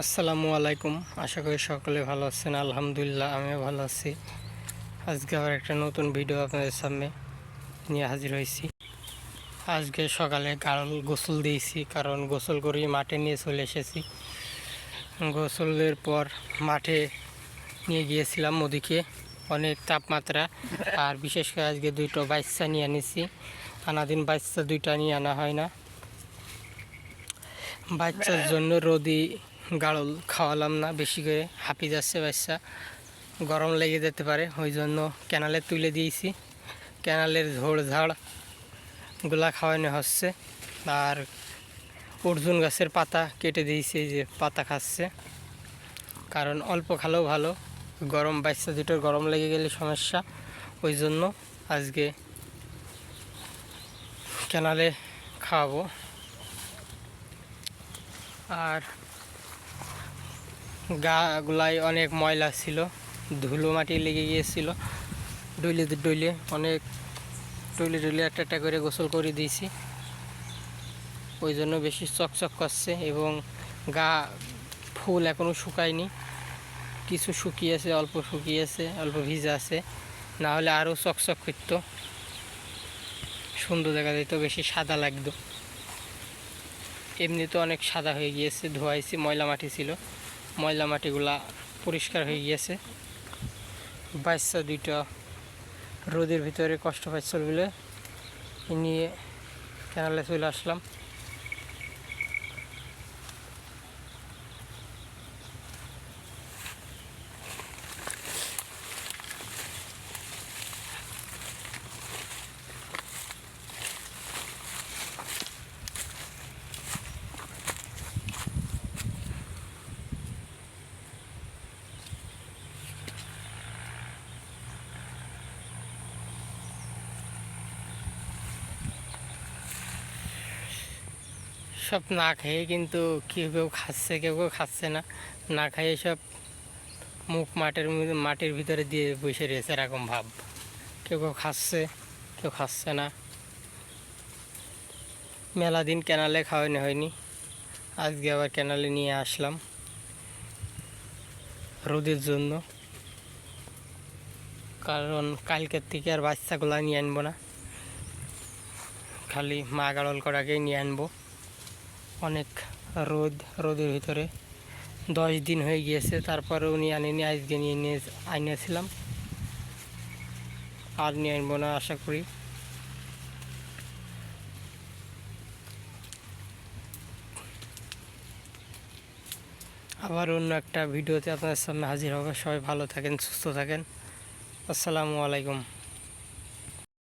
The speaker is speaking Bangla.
আসসালামু আলাইকুম। আশা করি সকলে ভালো আছেন। আলহামদুলিল্লাহ, আমিও ভালো আছি। আজকে আবার একটা নতুন ভিডিও আপনাদের সামনে নিয়ে হাজির হয়েছি। আজকে সকালে গাড়ল গোসল দিয়েছি, কারণ গোসল করেই মাঠে নিয়ে চলে এসেছি। গোসলের পর মাঠে নিয়ে গিয়েছিলাম ওদিকে অনেক তাপমাত্রা। আর বিশেষ করে আজকে দুটো বাচ্চা নিয়ে আনিছি। আনাদিন বাচ্চা দুইটা নিয়ে আনা হয় না। বাচ্চার জন্য রোদি গাড়ল খাওয়ালাম না, বেশি করে হাঁপি যাচ্ছে বাচ্চা। গরম লেগে যেতে পারে, ওই জন্য ক্যানালে তুলে দিয়েছি। ক্যানালের ঝোড় ঝাড়গুলা খাওয়ানো হচ্ছে। আর অর্জুন গাছের পাতা কেটে দিয়েছি যে পাতা খাচ্ছে। কারণ অল্প খালেও ভালো, গরম, বাচ্চা দুটোর গরম লেগে গেলে সমস্যা। ওই জন্য আজকে ক্যানালে খাওয়াবো। আর গাগুলাই অনেক ময়লা ছিল, ধুলো মাটি লেগে গিয়েছিল। ডইলে ডইলে অনেক ডইলে ডইলে একটা একটা করে গোসল করে দিয়েছি। ওই জন্য বেশি চকচক করছে এবং গা ফুল এখনও শুকায়নি। কিছু শুকিয়েছে, অল্প শুকিয়েছে, অল্প ভিজা আছে। না হলে আরও চকচক করতো। সুন্দর দেখা যেত বেশি সাদা লাগতো। এমনি তো অনেক সাদা হয়ে গিয়েছে, ধোয়াইছি, ময়লা মাটি ছিল। ময়লা মাটিগুলা পরিষ্কার হয়ে গিয়েছে। বাচ্চা দুইটা রোদের ভিতরে কষ্ট পাচ্ছিল বলে নিয়ে ক্যানালে চলে আসলাম। সব না খেয়ে কিন্তু কেউ কেউ খাচ্ছে, কেউ কেউ খাচ্ছে না। না খাইয়ে সব মুখ মাটির মাটির ভিতরে দিয়ে বসে রয়েছে এরকম ভাব। কেউ কেউ খাচ্ছে কেউ খাচ্ছে না। মেলা দিন ক্যানালে খাওয়ানো হয়নি। আজকে আবার ক্যানালে নিয়ে আসলাম রোদের জন্য। কারণ কালকের থেকে আর বাচ্চাগুলা নিয়ে আনব না। খালি মা গাড়ল করাকেই নিয়ে আনব। অনেক রোদ, রোদের ভিতরে। দশ দিন হয়ে গিয়েছে, তারপরে উনি আনিনি, আজকে নিয়ে নিয়ে আনিয়েছিলাম। আর নিয়ে আনব না, আশা করি। আবার অন্য একটা ভিডিওতে আপনাদের সামনে হাজির হবে। সবাই ভালো থাকেন, সুস্থ থাকেন। আসসালামু আলাইকুম।